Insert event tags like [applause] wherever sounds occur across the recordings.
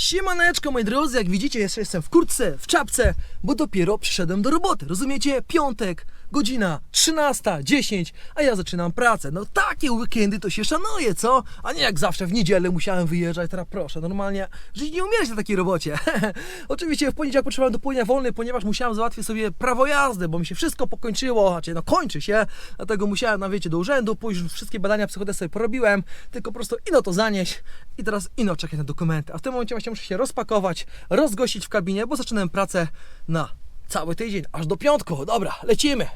Siemaneczko moi drodzy, jak widzicie jeszcze jestem w kurtce, w czapce, bo dopiero przyszedłem do roboty, rozumiecie? Piątek, godzina 13.10, a ja zaczynam pracę. No takie weekendy to się szanuje, co? A nie jak zawsze w niedzielę musiałem wyjeżdżać, teraz proszę, normalnie żyć nie umierać na takiej robocie. [laughs] Oczywiście w poniedziałek potrzebowałem do południa wolny, ponieważ musiałem załatwić sobie prawo jazdy, bo mi się wszystko pokończyło, znaczy no kończy się, dlatego musiałem, no wiecie, do urzędu, pójść wszystkie badania psychodesy sobie porobiłem, tylko po prostu ino to zanieść i teraz ino czekać na dokumenty. A w tym momencie właśnie muszę się rozpakować, rozgościć w kabinie, bo zaczynam pracę na cały tydzień, aż do piątku. Dobra, lecimy.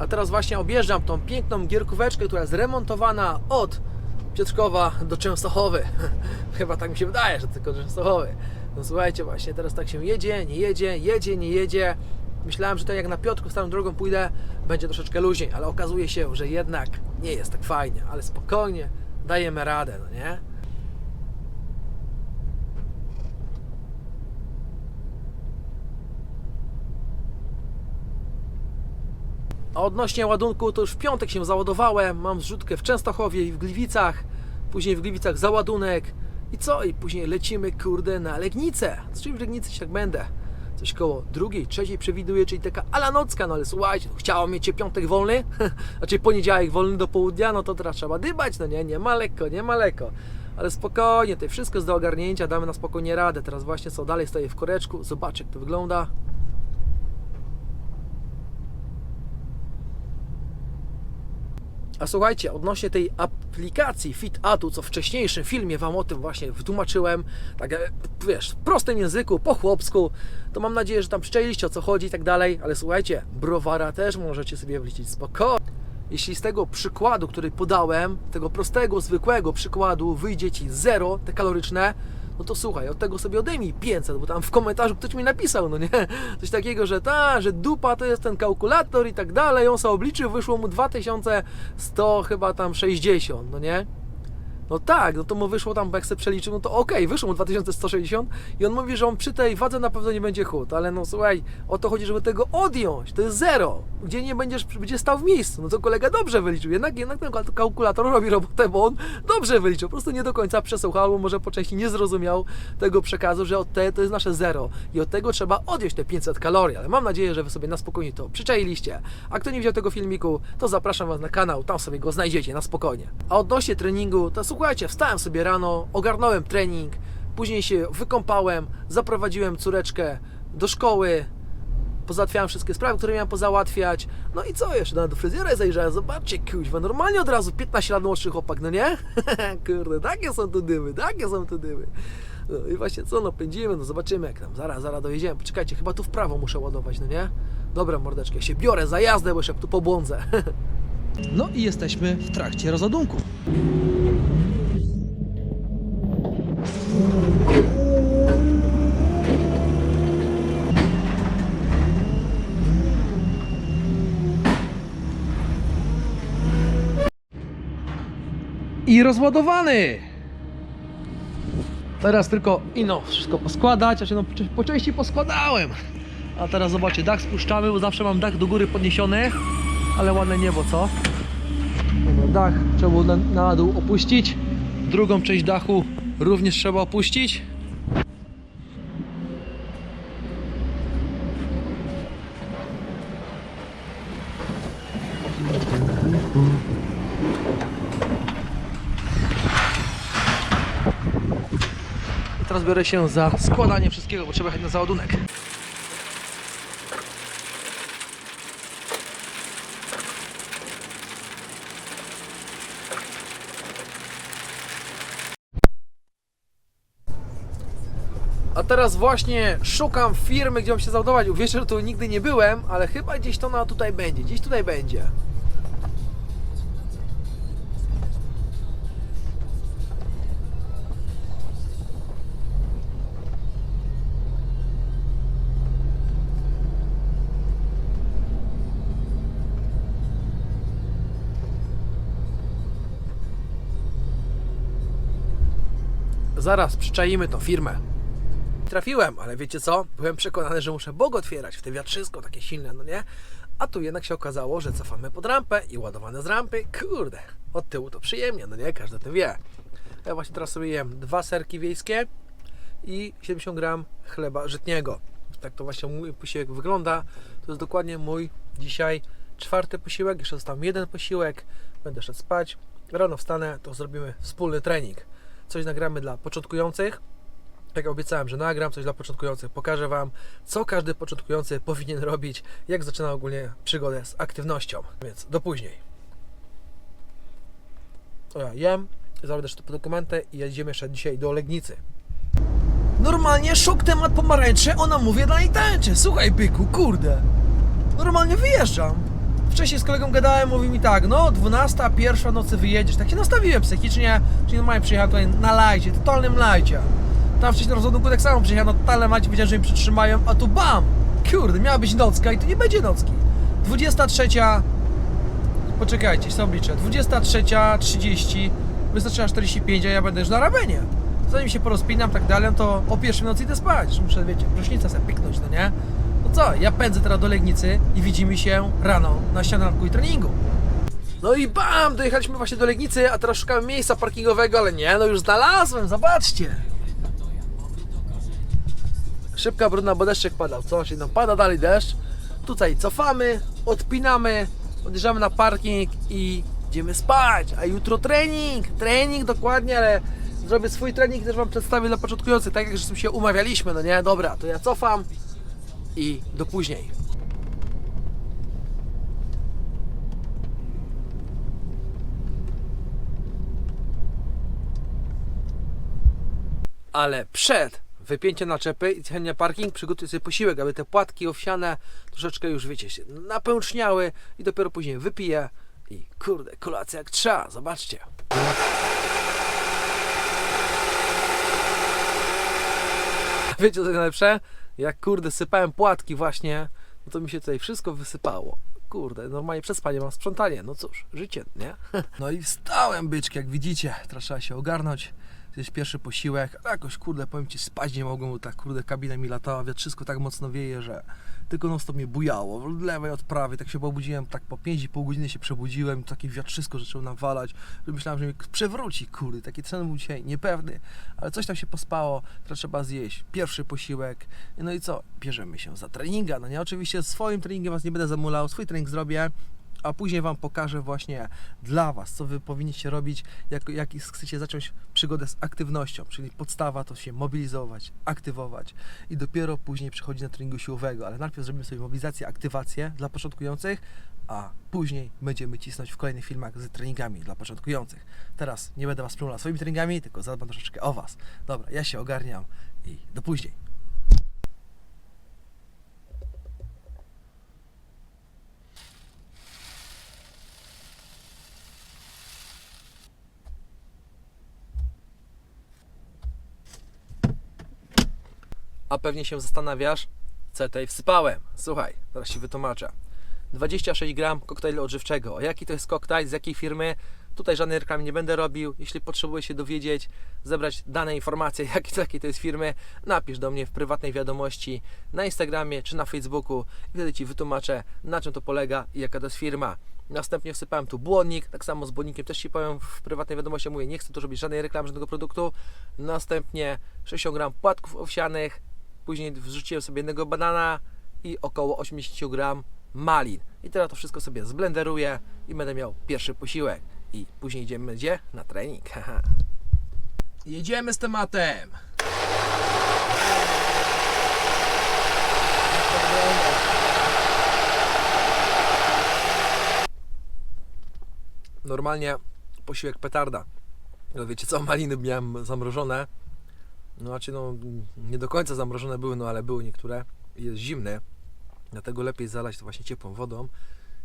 A teraz właśnie objeżdżam tą piękną gierkóweczkę, która jest remontowana od Piotrkowa do Częstochowy. [laughs] Chyba tak mi się wydaje, że tylko Częstochowy. No słuchajcie, właśnie teraz tak się jedzie, nie jedzie, jedzie, nie jedzie. Myślałem, że tak jak na Piotrków starą drogą pójdę, będzie troszeczkę luźniej, ale okazuje się, że jednak nie jest tak fajnie, ale spokojnie, dajemy radę, no nie? A odnośnie ładunku, to już w piątek się załadowałem. Mam zrzutkę w Częstochowie i w Gliwicach. Później w Gliwicach załadunek. I co? I później lecimy, kurde, na Legnicę. Znaczy w Legnicy się tak będę. Coś koło drugiej, trzeciej przewiduję, czyli taka ala nocka. No ale słuchajcie, no, chciało mieć piątek wolny, [laughs] znaczy poniedziałek wolny do południa, no to teraz trzeba dybać, no nie, nie ma lekko, nie ma lekko. Ale spokojnie, to wszystko jest do ogarnięcia, damy na spokojnie radę. Teraz właśnie co, dalej stoję w koreczku, zobaczcie jak to wygląda. A słuchajcie, odnośnie tej aplikacji FitAtu, co w wcześniejszym filmie Wam o tym właśnie wytłumaczyłem, tak e, wiesz, w prostym języku, po chłopsku, to mam nadzieję, że tam przyczailiście o co chodzi i tak dalej, ale słuchajcie, browara też możecie sobie wliczyć spokojnie. Jeśli z tego przykładu, który podałem, tego prostego, zwykłego przykładu wyjdzie Ci zero, te kaloryczne, no to słuchaj, od tego sobie odejmij 500, bo tam w komentarzu ktoś mi napisał, no nie? [laughs] Coś takiego, że ta, że dupa to jest ten kalkulator i tak dalej, on sobie obliczył, wyszło mu 2100 chyba tam 60, no nie? No tak, no to mu wyszło tam, bo jak sobie przeliczył, no to okej, wyszło mu 2160 i on mówi, że on przy tej wadze na pewno nie będzie chód, ale no słuchaj, o to chodzi, żeby tego odjąć, to jest zero, gdzie nie będziesz, będzie stał w miejscu, no to kolega dobrze wyliczył, jednak, jednak ten kal- kalkulator robi robotę, bo on dobrze wyliczył, po prostu nie do końca przesłuchał, albo może po części nie zrozumiał tego przekazu, że od te to jest nasze zero i od tego trzeba odjąć te 500 kalorii, ale mam nadzieję, że Wy sobie na spokojnie to przyczailiście, a kto nie widział tego filmiku, to zapraszam Was na kanał, tam sobie go znajdziecie na spokojnie. A odnośnie treningu, to słuchajcie, wstałem sobie rano, ogarnąłem trening, później się wykąpałem, zaprowadziłem córeczkę do szkoły, pozałatwiałem wszystkie sprawy, które miałem pozałatwiać. No i co jeszcze? Nawet do fryzjera zajrzałem, zobaczcie, kuźwa, normalnie od razu 15 lat młodszy chłopak, no nie? [laughs] Kurde, takie są tu dymy, takie są tu dymy. No i właśnie co, no pędzimy, no zobaczymy jak tam, zaraz, zaraz dojedziemy. Poczekajcie, chyba tu w prawo muszę ładować, no nie? Dobra, mordeczkę, ja się biorę za jazdę, bo jeszcze tu pobłądzę. [laughs] No i jesteśmy w trakcie rozładunku. I rozładowany! Teraz tylko ino wszystko poskładać, znaczy no po- części poskładałem. A teraz zobaczcie, dach spuszczamy, bo zawsze mam dach do góry podniesiony, ale ładne niebo, co? Dach trzeba było na, na dół opuścić. Drugą część dachu również trzeba opuścić. Teraz biorę się za składanie wszystkiego, bo trzeba jechać na załadunek. Teraz właśnie szukam firmy, gdzie mam się załadować. Uwierzcie, że tu nigdy nie byłem, ale chyba gdzieś to na tutaj będzie. Gdzieś tutaj będzie. Zaraz przyczaimy tą firmę. Trafiłem, ale wiecie co? Byłem przekonany, że muszę bog otwierać w te wiatrzysko takie silne, no nie? A tu jednak się okazało, że cofamy pod rampę i ładowane z rampy. Kurde, od tyłu to przyjemnie, no nie? Każdy o tym wie. Ja właśnie teraz sobie jem dwa serki wiejskie i 70 gram chleba żytniego. Tak to właśnie mój posiłek wygląda. To jest dokładnie mój dzisiaj czwarty posiłek. Jeszcze został jeden posiłek. Będę szedł spać. Rano wstanę, to zrobimy wspólny trening. Coś nagramy dla początkujących. Jak obiecałem, że nagram coś dla początkujących, pokażę Wam, co każdy początkujący powinien robić, jak zaczyna ogólnie przygodę z aktywnością. Więc do później. Ja jem, zarobię też te dokumenty i jedziemy jeszcze dzisiaj do Legnicy. Normalnie szok temat pomarańcze, ona mówi dla niej tańczy. Słuchaj byku, kurde. Normalnie wyjeżdżam. Wcześniej z kolegą gadałem, mówi mi tak, no 12, pierwsza nocy wyjedziesz. Tak się nastawiłem psychicznie, czyli normalnie przyjechałem tutaj na lajcie, totalnym lajcie. Tam wcześniej na rozładunku tak samo przyjechałem na totalnym lajcie, wiedziałem, że mi przytrzymają, a tu bam! Kurde, miała być nocka i tu nie będzie nocki. 23, poczekajcie, sobie obliczę, 23.30, 23.45, a ja będę już na rabenie. Zanim się porozpinam, tak dalej, no to o pierwszej nocy idę spać, muszę, wiecie, prysznica sobie pyknąć, no nie? No co, ja pędzę teraz do Legnicy i widzimy się rano na śniadanku i treningu. No i bam, dojechaliśmy właśnie do Legnicy, a teraz szukamy miejsca parkingowego, ale nie, no już znalazłem, zobaczcie. Szybka, brudna, bo deszczek padał, co? Się tam pada dalej deszcz. Tutaj cofamy, odpinamy, odjeżdżamy na parking i idziemy spać. A jutro trening, trening dokładnie, ale zrobię swój trening, też Wam przedstawię dla początkujących, tak jak żeśmy się umawialiśmy, no nie? Dobra, to ja cofam i do później. Ale przed wypięciem naczepy i chętnie parking przygotuję sobie posiłek, aby te płatki owsiane troszeczkę już, wiecie, się napełczniały i dopiero później wypiję i kurde, kolacja jak trzeba, zobaczcie. Wiecie co jest najlepsze? Jak kurde sypałem płatki właśnie, no to mi się tutaj wszystko wysypało. Kurde, normalnie przez spanie mam sprzątanie. No cóż, życie, nie? [laughs] No i wstałem byczki, jak widzicie. Trzeba się ogarnąć. Jest pierwszy posiłek, ale jakoś kurde, powiem Ci, spać nie mogłem, bo tak kurde kabina mi latała, wiatrzysko tak mocno wieje, że tylko non stop mnie bujało, od lewej, od prawej, tak się obudziłem, tak po 5,5 godziny się przebudziłem, takie wiatrzysko zaczęło nawalać, że myślałem, że mnie przewróci, kurde, taki tren był dzisiaj niepewny, ale coś tam się pospało, teraz trzeba zjeść. Pierwszy posiłek, no i co, bierzemy się za treninga, no nie, oczywiście swoim treningiem Was nie będę zamulał, swój trening zrobię, a później Wam pokażę właśnie dla Was, co Wy powinniście robić, jak, jak chcecie zacząć przygodę z aktywnością, czyli podstawa to się mobilizować, aktywować i dopiero później przechodzić na treningu siłowego, ale najpierw zrobimy sobie mobilizację, aktywację dla początkujących, a później będziemy cisnąć w kolejnych filmach z treningami dla początkujących. Teraz nie będę Was przemulał swoimi treningami, tylko zadbam troszeczkę o Was. Dobra, ja się ogarniam i do później. A pewnie się zastanawiasz, co tutaj wsypałem. Słuchaj, teraz się wytłumaczę. 26 gram koktajlu odżywczego. A jaki to jest koktajl, z jakiej firmy? Tutaj żadnej reklamy nie będę robił. Jeśli potrzebujesz się dowiedzieć, zebrać dane informacje, [laughs] jakiej to, jakiej to jest firmy, napisz do mnie w prywatnej wiadomości na Instagramie czy na Facebooku i wtedy Ci wytłumaczę, na czym to polega i jaka to jest firma. Następnie wsypałem tu błonnik, tak samo z błonnikiem też Ci powiem w prywatnej wiadomości, mówię, nie chcę tu robić żadnej reklamy, żadnego produktu. Następnie 60 gram płatków owsianych, później wrzuciłem sobie jednego banana i około 80 gram malin. I teraz to wszystko sobie zblenderuję i będę miał pierwszy posiłek. I później idziemy gdzie? Na trening. [laughs] Jedziemy z tematem. Normalnie posiłek petarda. No wiecie co, maliny miałem zamrożone. No znaczy no nie do końca zamrożone były, no ale były niektóre. Jest zimne, dlatego lepiej zalać to właśnie ciepłą wodą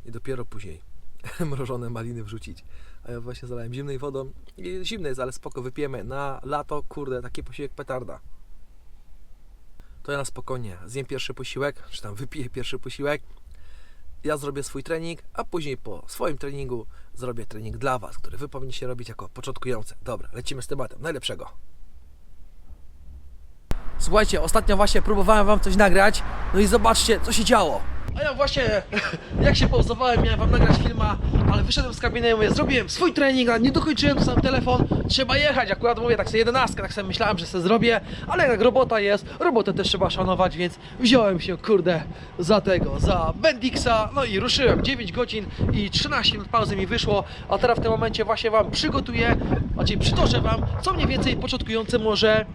i dopiero później [laughs] mrożone maliny wrzucić. A ja właśnie zalałem zimnej wodą i zimne jest, ale spoko, wypijemy na lato, kurde, taki posiłek petarda. To ja na spokojnie zjem pierwszy posiłek, czy tam wypiję pierwszy posiłek, ja zrobię swój trening, a później po swoim treningu zrobię trening dla Was, który Wy powinniście robić jako początkujący. Dobra, lecimy z tematem najlepszego. Słuchajcie, ostatnio właśnie próbowałem Wam coś nagrać, no i zobaczcie, co się działo. A ja właśnie, [laughs] jak się pauzowałem, miałem Wam nagrać filma, ale wyszedłem z kabiny i mówię, zrobiłem swój trening, a nie dokończyłem sam telefon, trzeba jechać. Akurat mówię, tak sobie 11, tak sobie myślałem, że sobie zrobię, ale jak robota jest, robotę też trzeba szanować, więc wziąłem się, kurde, za tego, za Bendixa, no i ruszyłem. 9 godzin i 13 minut pauzy mi wyszło, a teraz w tym momencie właśnie Wam przygotuję, znaczy przytoczę Wam, co mniej więcej początkujący może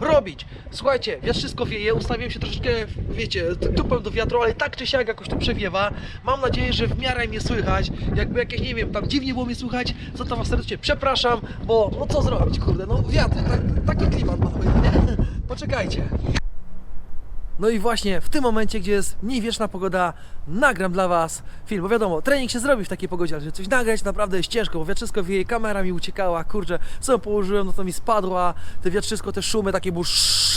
robić. Słuchajcie, wiatr wszystko wieje, ustawiłem się troszeczkę, wiecie, tupem do wiatru, ale tak czy siak jakoś to przewiewa. Mam nadzieję, że w miarę mnie słychać. Jakby jakieś, nie wiem, tam dziwnie było mnie słychać, za to was serdecznie przepraszam, bo no co zrobić, kurde, no wiatr, tak, taki klimat mamy, nie? [laughs] Poczekajcie. No i właśnie w tym momencie, gdzie jest mniej wieczna pogoda, nagram dla Was film, bo wiadomo, trening się zrobi w takiej pogodzie, ale żeby coś nagrać naprawdę jest ciężko, bo wiatrzysko wieje, kamera mi uciekała, kurczę, co ją położyłem, no to mi spadła, te wiatrzysko, te szumy takie było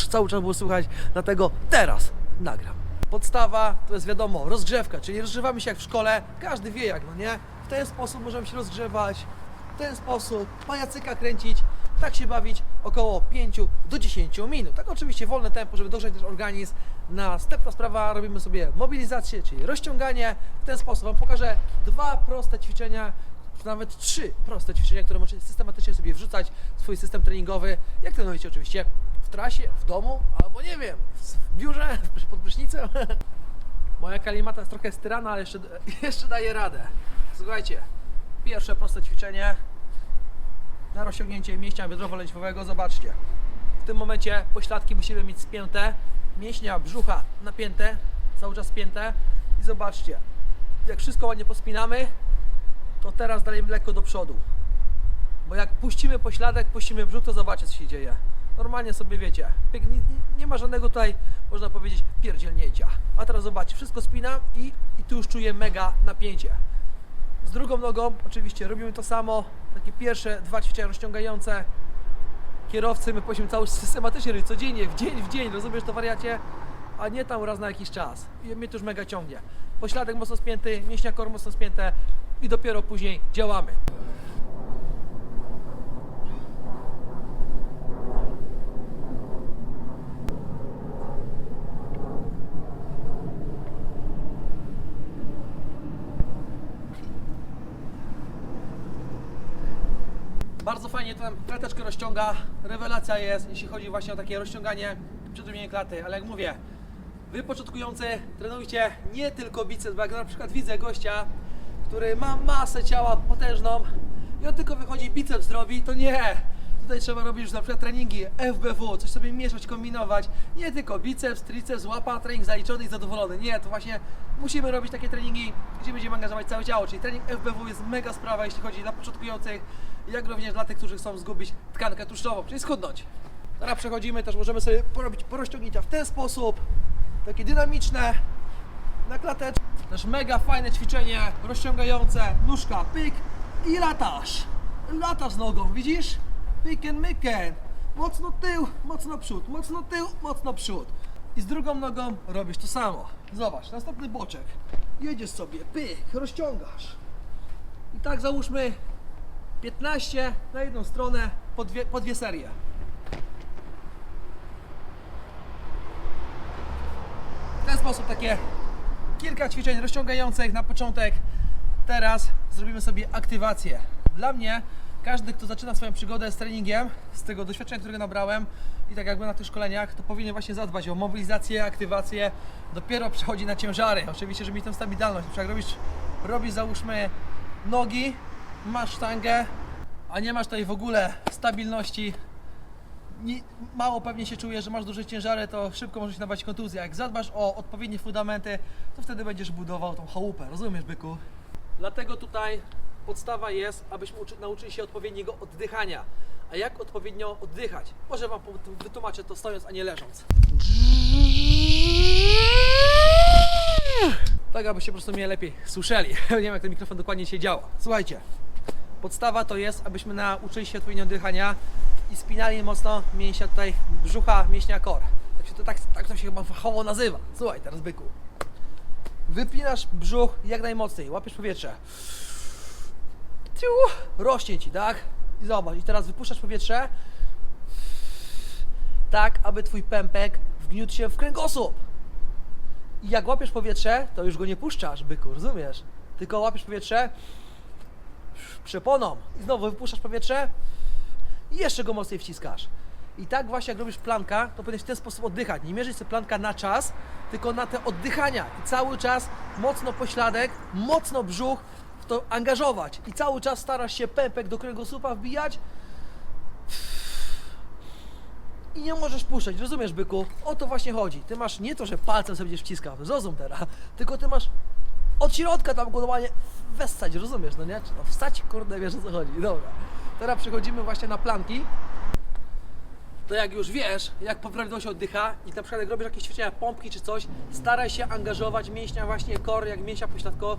cały czas było słychać, dlatego teraz nagram. Podstawa to jest wiadomo, rozgrzewka, czyli rozgrzewamy się jak w szkole, każdy wie jak, no nie? W ten sposób możemy się rozgrzewać, w ten sposób pajacyka kręcić, tak się bawić około 5 do 10 minut. Tak oczywiście wolne tempo, żeby dogrzać też organizm. Następna sprawa, robimy sobie mobilizację, czyli rozciąganie. W ten sposób Wam pokażę dwa proste ćwiczenia, nawet trzy proste ćwiczenia, które możecie systematycznie sobie wrzucać w swój system treningowy. Jak trenujecie oczywiście w trasie, w domu, albo nie wiem, w biurze, [laughs] pod prysznicem. [laughs] Moja kalimata jest trochę styrana, ale jeszcze, [laughs] jeszcze daje radę. Słuchajcie, pierwsze proste ćwiczenie na rozciągnięcie mięśnia biodrowo-lędźwiowego. Zobaczcie. W tym momencie pośladki musimy mieć spięte, mięśnia brzucha napięte, cały czas spięte i zobaczcie, jak wszystko ładnie pospinamy, to teraz dalej lekko do przodu. Bo jak puścimy pośladek, puścimy brzuch, to zobaczcie co się dzieje. Normalnie sobie wiecie, nie ma żadnego tutaj, można powiedzieć, pierdzielnięcia. A teraz zobaczcie, wszystko spinam i, i tu już czuję mega napięcie. Z drugą nogą oczywiście robimy to samo. Takie pierwsze dwa ćwiczenia rozciągające. Kierowcy my powinniśmy cały systematycznie robić codziennie, w dzień w dzień, rozumiesz to wariacie? A nie tam raz na jakiś czas. I mnie to już mega ciągnie. Pośladek mocno spięty, mięśnia kor mocno spięte i dopiero później działamy. Bardzo fajnie tam klateczkę rozciąga. Rewelacja jest, jeśli chodzi właśnie o takie rozciąganie, przedłużenie klaty. Ale jak mówię, wy początkujący trenujcie nie tylko biceps, bo jak na przykład widzę gościa, który ma masę ciała potężną i on tylko wychodzi biceps zrobi, to nie. Tutaj trzeba robić już na przykład treningi FBW, coś sobie mieszać, kombinować. Nie tylko biceps, triceps, łapa, trening zaliczony i zadowolony. Nie, to właśnie musimy robić takie treningi, gdzie będziemy angażować całe ciało. Czyli trening FBW jest mega sprawa, jeśli chodzi dla początkujących, jak również dla tych, którzy chcą zgubić tkankę tłuszczową, czyli schudnąć. Teraz przechodzimy, też możemy sobie porobić porozciągnięcia w ten sposób, takie dynamiczne, na klateczkę. Też mega fajne ćwiczenie, rozciągające, nóżka, pyk i latasz. Latasz nogą, widzisz? Pyken, myken. Mocno tył, mocno przód, mocno tył, mocno przód. I z drugą nogą robisz to samo. Zobacz, następny boczek. Jedziesz sobie, pyk, rozciągasz. I tak załóżmy 15 na jedną stronę po dwie, po dwie serie. W ten sposób takie kilka ćwiczeń rozciągających na początek. Teraz zrobimy sobie aktywację. Dla mnie każdy, kto zaczyna swoją przygodę z treningiem, z tego doświadczenia, którego nabrałem i tak jakby na tych szkoleniach, to powinien właśnie zadbać o mobilizację, aktywację. Dopiero przechodzi na ciężary. Oczywiście, żeby mieć tę stabilność. Jak robisz, robisz załóżmy nogi, masz sztangę, a nie masz tutaj w ogóle stabilności, mało pewnie się czujesz, że masz duże ciężary, to szybko możesz się nabrać kontuzję. Jak zadbasz o odpowiednie fundamenty, to wtedy będziesz budował tą chałupę. Rozumiesz, byku? Dlatego tutaj podstawa jest, abyśmy uczy, nauczyli się odpowiedniego oddychania. A jak odpowiednio oddychać? Może Wam wytłumaczę to stojąc, a nie leżąc. Tak, abyście po prostu mnie lepiej słyszeli. [laughs] Nie wiem, jak ten mikrofon dokładnie się działa. Słuchajcie, podstawa to jest, abyśmy nauczyli się odpowiednio oddychania i spinali mocno mięsia tutaj brzucha, mięśnia kor. Tak, się to, tak, tak to się chyba fachowo nazywa. Słuchaj teraz, byku. Wypinasz brzuch jak najmocniej, łapiesz powietrze. Rośnie ci, tak? I zobacz, i teraz wypuszczasz powietrze tak, aby twój pępek wgniótł się w kręgosłup. I jak łapiesz powietrze, to już go nie puszczasz, byku, rozumiesz? Tylko łapiesz powietrze przeponą i znowu wypuszczasz powietrze i jeszcze go mocniej wciskasz. I tak właśnie jak robisz planka, to powinieneś w ten sposób oddychać. Nie mierzyć sobie planka na czas, tylko na te oddychania. I cały czas mocno pośladek, mocno brzuch to angażować. I cały czas starasz się pępek do kręgosłupa wbijać i nie możesz puszczać, rozumiesz, byku? O to właśnie chodzi. Ty masz nie to, że palcem sobie będziesz wciskał, zrozum teraz, tylko ty masz od środka tam go normalnie wessać, rozumiesz, no nie? No wstać, kurde, wiesz o co chodzi. Dobra. Teraz przechodzimy właśnie na planki. To jak już wiesz, jak prawidłowo się oddycha i na przykład jak robisz jakieś ćwiczenia pompki czy coś, staraj się angażować mięśnia właśnie kor, jak mięśnia pośladko,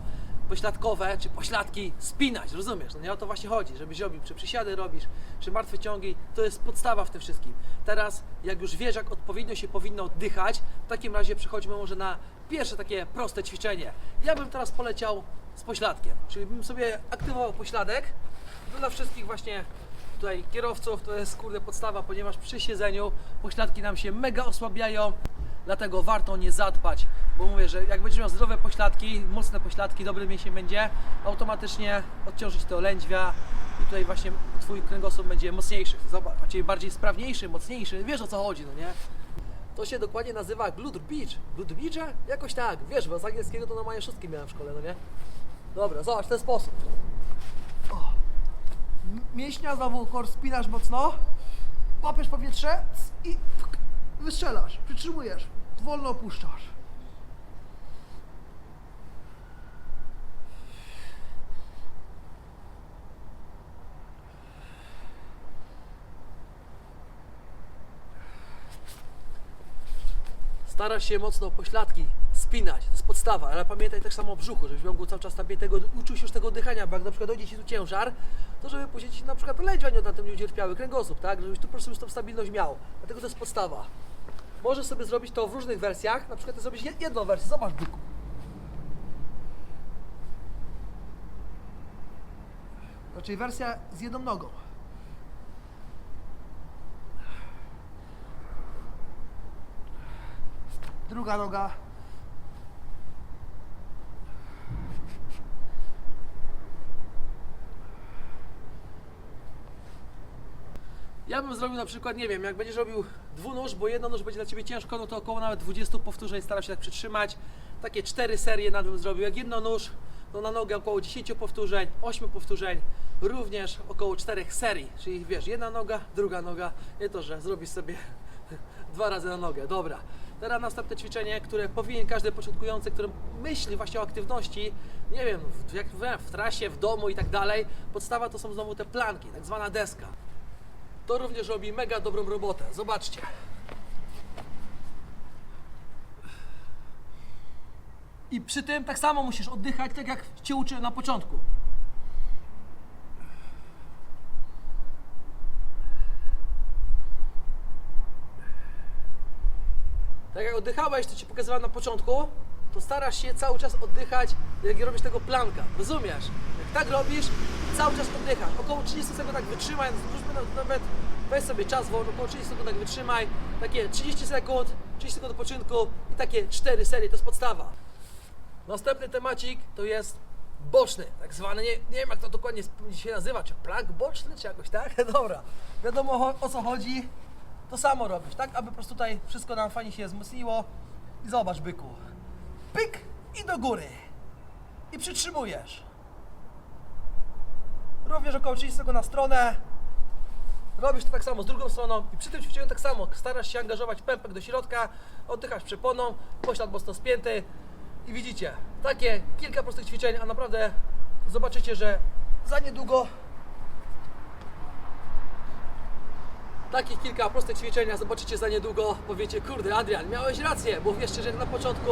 pośladkowe czy pośladki spinać, rozumiesz? No nie o to właśnie chodzi, żebyś robił, czy przysiady robisz, czy martwe ciągi, to jest podstawa w tym wszystkim. Teraz jak już wiesz, jak odpowiednio się powinno oddychać, w takim razie przechodźmy może na pierwsze takie proste ćwiczenie. Ja bym teraz poleciał z pośladkiem, czyli bym sobie aktywował pośladek, to dla wszystkich właśnie tutaj kierowców to jest kurde podstawa, ponieważ przy siedzeniu pośladki nam się mega osłabiają, dlatego warto nie zadbać, bo mówię, że jak będziesz miał zdrowe pośladki, mocne pośladki, dobry mięsień będzie, automatycznie odciążyć to lędźwia i tutaj właśnie twój kręgosłup będzie mocniejszy, zobacz, ciebie bardziej sprawniejszy, mocniejszy, wiesz o co chodzi, no nie? To się dokładnie nazywa glute bridge. Glute bridge? Jakoś tak, wiesz, bo z angielskiego to normalnie szóstki miałem w szkole, no nie? Dobra, zobacz, w ten sposób. O. Mięśnia znowu spinasz mocno, łapiesz powietrze i wystrzelasz, przytrzymujesz, wolno opuszczasz. Starasz się mocno pośladki spinać, to jest podstawa, ale pamiętaj też samo o brzuchu, żebyś miał cały czas sobie tego, uczył się już tego oddychania, bo jak na przykład dojdzie Ci tu ciężar, to żeby później Ci na przykład lędźwia nie na tym nie ucierpiały, kręgosłup, tak, żebyś tu po prostu już tą stabilność miał, dlatego to jest podstawa. Możesz sobie zrobić to w różnych wersjach, na przykład ty zrobić jed- jedną wersję, zobacz byku. Znaczy wersja z jedną nogą. Druga noga. Ja bym zrobił na przykład, nie wiem, jak będziesz robił dwunóż, bo jedno nóż będzie dla Ciebie ciężko, no to około nawet 20 powtórzeń staram się tak przytrzymać. Takie cztery serie nad bym zrobił. Jak jedno nóż, to na nogę około 10 powtórzeń, 8 powtórzeń, również około czterech serii. Czyli wiesz, jedna noga, druga noga, nie to, że zrobisz sobie [laughs] dwa razy na nogę. Dobra. Teraz następne ćwiczenie, które powinien każdy początkujący, który myśli właśnie o aktywności, nie wiem, w, jak w, w trasie, w domu i tak dalej, podstawa to są znowu te planki, tak zwana deska. To również robi mega dobrą robotę. Zobaczcie. I przy tym tak samo musisz oddychać, tak jak Cię uczyłem na początku. Tak jak oddychałeś, to Ci pokazywałem na początku, to starasz się cały czas oddychać, jak robisz tego planka. Rozumiesz? Jak tak robisz, cały czas oddychasz. Około 30 sekund tak wytrzymaj, zróbmy na- nawet, weź sobie czas wolny, około 30 sekund tak wytrzymaj, takie 30 sekund, 30 sekund odpoczynku i takie 4 serie, to jest podstawa. Następny temacik to jest boczny, tak zwany, nie, nie wiem jak to dokładnie się nazywa, czy plank boczny, czy jakoś tak? [laughs] Dobra, wiadomo o co chodzi, to samo robisz, tak? Aby po prostu tutaj wszystko nam fajnie się wzmocniło i zobacz byku, pyk i do góry i przytrzymujesz. Również około 30 sekund na stronę, Robisz to tak samo z drugą stroną i przy tym ćwiczeniu tak samo starasz się angażować pępek do środka, oddychasz przeponą, poślad mocno spięty i widzicie, takie kilka prostych ćwiczeń, a naprawdę zobaczycie, że za niedługo takich kilka prostych ćwiczenia zobaczycie za niedługo. Powiecie, kurde Adrian, miałeś rację, bo wiesz, że na początku...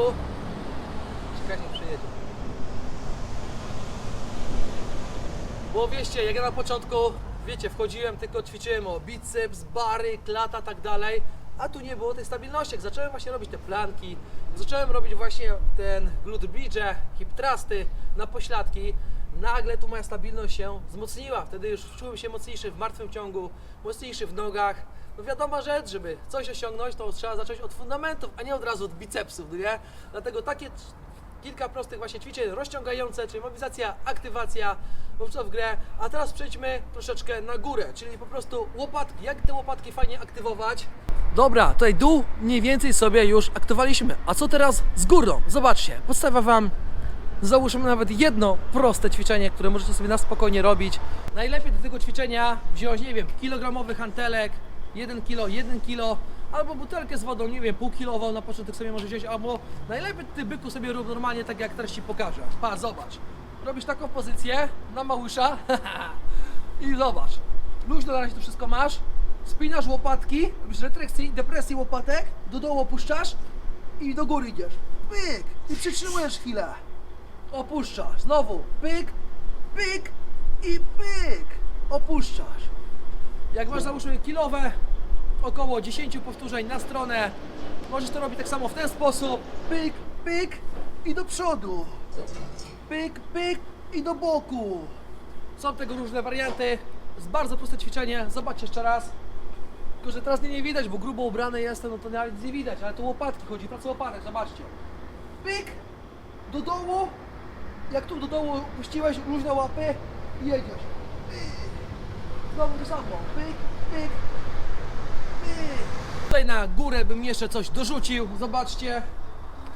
Czekaj, nie przyjedzie. Bo wieście, jak ja na początku, wiecie, wchodziłem, tylko ćwiczyłem o biceps, bary, klata, tak dalej, a tu nie było tej stabilności. Jak zacząłem właśnie robić te planki, zacząłem robić właśnie ten glute bridge, hip thrusty na pośladki, nagle tu moja stabilność się wzmocniła. Wtedy już czułem się mocniejszy w martwym ciągu, mocniejszy w nogach. No wiadoma rzecz, żeby coś osiągnąć, to trzeba zacząć od fundamentów, a nie od razu od bicepsów, nie? Dlatego takie kilka prostych właśnie ćwiczeń rozciągające, czyli mobilizacja, aktywacja, włączona w grę. A teraz przejdźmy troszeczkę na górę, czyli po prostu łopatki. Jak te łopatki fajnie aktywować? Dobra, tutaj dół mniej więcej sobie już aktywowaliśmy. A co teraz z górą? Zobaczcie, podstawię Wam Załóżmy nawet jedno proste ćwiczenie, które możecie sobie na spokojnie robić. Najlepiej do tego ćwiczenia wziąć, nie wiem, kilogramowy hantelek, 1 kilo, 1 kilo, albo butelkę z wodą, nie wiem, półkilową na początek sobie może wziąć, albo najlepiej ty byku sobie rób normalnie tak jak teraz Ci pokażę. Pa, zobacz. Robisz taką pozycję na małysza [laughs] i zobacz. Luźno na razie to wszystko masz. Spinasz łopatki, robisz retrekcję, depresję łopatek, do dołu opuszczasz i do góry idziesz. Pyk! I przytrzymujesz chwilę opuszczasz. Znowu pyk, pyk i pyk. Opuszczasz. Jak masz załóżmy kilowe, około 10 powtórzeń na stronę, możesz to robić tak samo w ten sposób. Pyk, pyk i do przodu. Pyk, pyk i do boku. Są tego różne warianty. Jest bardzo proste ćwiczenie. Zobaczcie jeszcze raz. Tylko, że teraz mnie nie widać, bo grubo ubrany jestem, no to nawet nie widać, ale to łopatki chodzi, praca łopatek, zobaczcie. Pyk, do dołu, jak tu do dołu puściłeś, luźno łapy i jedziesz. Pyk. Znowu to samo. Pyk, pyk. Tutaj na górę bym jeszcze coś dorzucił, zobaczcie.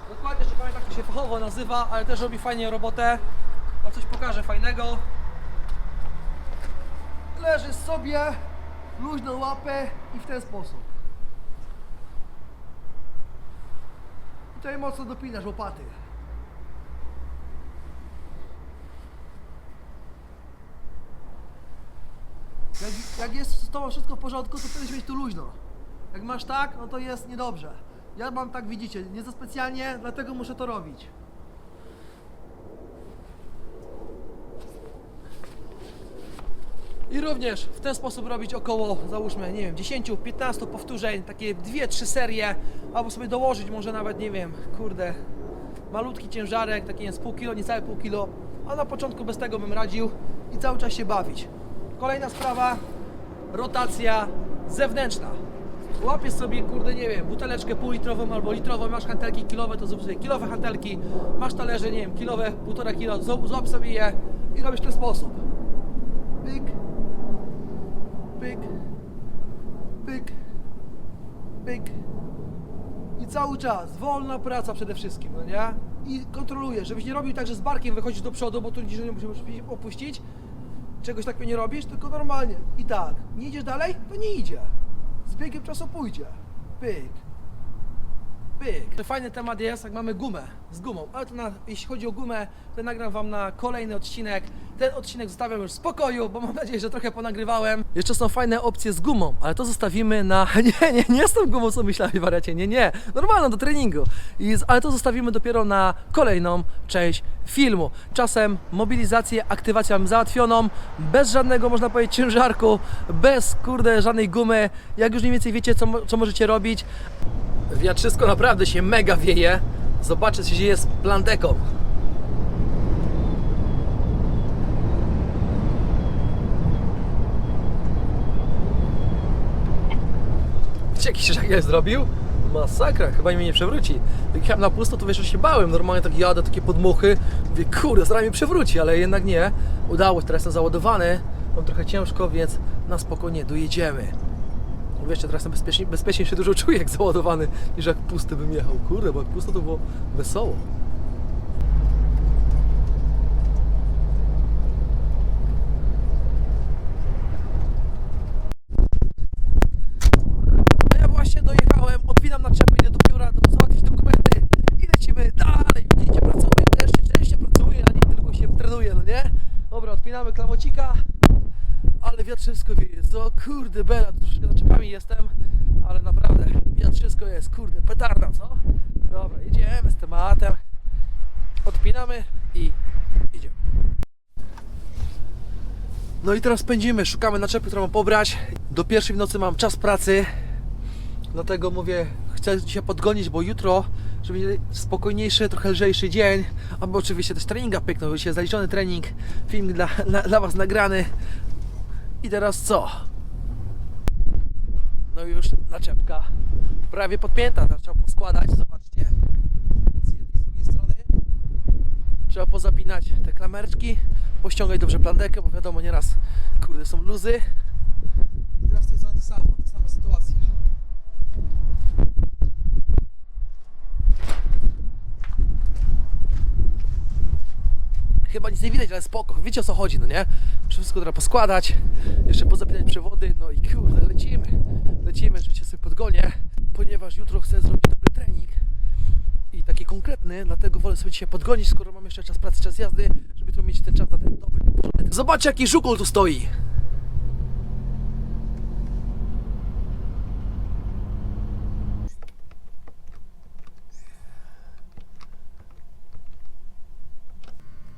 Dokładnie, jeszcze pamiętam jak to się fachowo nazywa, ale też robi fajnie robotę. A coś pokażę fajnego. Leżysz sobie, luźno łapę i w ten sposób. Tutaj mocno dopinasz łopaty. Jak, jest z tobą wszystko w porządku, to powinieneś mieć tu luźno. Jak masz tak, no to jest niedobrze. Ja mam tak, widzicie, nie za specjalnie, dlatego muszę to robić. I również w ten sposób robić około, załóżmy, nie wiem, 10-15 powtórzeń, takie 2-3 serie, albo sobie dołożyć może nawet, nie wiem, kurde, malutki ciężarek, taki jest pół kilo, niecałe pół kilo, a na początku bez tego bym radził i cały czas się bawić. Kolejna sprawa, rotacja zewnętrzna. Łapiesz sobie, kurde, nie wiem, buteleczkę półlitrową albo litrową, masz hantelki kilowe, to zrób sobie kilowe hantelki, masz talerze, nie wiem, kilowe, półtora kilo, złap sobie je i robisz w ten sposób. Pyk, pyk, pyk, pyk. I cały czas, wolna praca przede wszystkim, no nie? I kontrolujesz, żebyś nie robił tak, że z barkiem wychodzisz do przodu, bo tu niżej nie musisz opuścić. Czegoś takiego nie robisz, tylko normalnie. I tak, nie idziesz dalej, to nie idzie. Z biegiem czasu pójdzie. Pyk. Fajny temat jest, jak mamy gumę z gumą, ale to na, jeśli chodzi o gumę, to nagram Wam na kolejny odcinek. Ten odcinek zostawiam już w spokoju, bo mam nadzieję, że trochę ponagrywałem. Jeszcze są fajne opcje z gumą, ale to zostawimy na... [laughs] Nie, nie, nie z tą gumą, co myślałeś, wariacie, nie, nie. Normalną, do treningu. I. Ale to zostawimy dopiero na kolejną część filmu. Czasem mobilizację, aktywację mam załatwioną, bez żadnego, można powiedzieć, ciężarku, bez, kurde, żadnej gumy. Jak już mniej więcej wiecie, co, co możecie robić, Wiatrzysko naprawdę się mega wieje. Zobaczcie, co się dzieje z plandeką. Wiecie, jaki się żagiel zrobił? Masakra, chyba mnie nie przewróci. Jak jechałem na pusto, to wiesz, że się bałem. Normalnie tak jadę, takie podmuchy. Mówię, kurde, zaraz mnie przewróci, ale jednak nie. Udało się, teraz jestem załadowany. Mam trochę ciężko, więc na spokojnie dojedziemy. No Wiesz, teraz jestem bezpiecznie, bezpiecznie się dużo czuję jak załadowany, niż jak pusty bym jechał. Kurde, bo jak pusto to było wesoło. A ja właśnie dojechałem, odpinam naczepę, idę do biura, do załatwić dokumenty i lecimy dalej. Widzicie, pracuję, też się pracuje, a nie tylko się trenuje, no nie? Dobra, odpinamy klamocika. Ale wiatrzysko wieje. Co kurde bela, tu troszeczkę za czepami jestem, ale naprawdę wiatrzysko jest, kurde, petarda, co? Dobra, jedziemy z tematem. Odpinamy i idziemy. No i teraz pędzimy, szukamy naczepy, którą mam pobrać. Do pierwszej w nocy mam czas pracy. Dlatego mówię, chcę dzisiaj podgonić, bo jutro, żeby spokojniejszy, trochę lżejszy dzień, aby oczywiście też treninga pyknął, dzisiaj zaliczony trening, film dla, dla, dla Was nagrany. I teraz co? No już naczepka prawie podpięta, trzeba poskładać, zobaczcie. Z jednej z drugiej strony. Trzeba pozapinać te klamerczki, pościągać dobrze plandekę, bo wiadomo nieraz, kurde, są luzy. I teraz tej strony to samo, ta sama sytuacja. Chyba nic nie widać, ale spoko. Wiecie o co chodzi, no nie? Wszystko trzeba poskładać, jeszcze pozapinać przewody, no i kurde, lecimy. Lecimy, że cię sobie podgonię, ponieważ jutro chcę zrobić dobry taki konkretny, dlatego wolę sobie dzisiaj podgonić, skoro mam jeszcze czas pracy, czas jazdy, żeby jutro mieć ten czas na ten dobry, porządny. Zobaczcie jaki żukol tu stoi.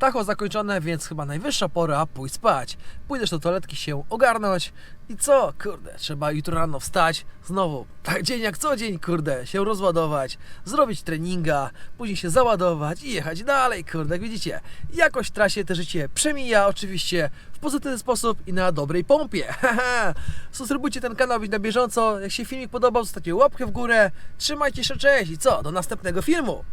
Tacho zakończone, więc chyba najwyższa pora pójść spać. Pójdziesz do toaletki się ogarnąć i co, kurde, trzeba jutro rano wstać, znowu, tak dzień jak co dzień, kurde, się rozładować, zrobić treninga, później się załadować i jechać dalej, kurde, jak widzicie, jakoś w trasie te życie przemija, oczywiście w pozytywny sposób i na dobrej pompie. [laughs] Subskrybujcie ten kanał, być na bieżąco, jak się filmik podobał, zostawcie łapkę w górę, trzymajcie się, cześć i co, do następnego filmu.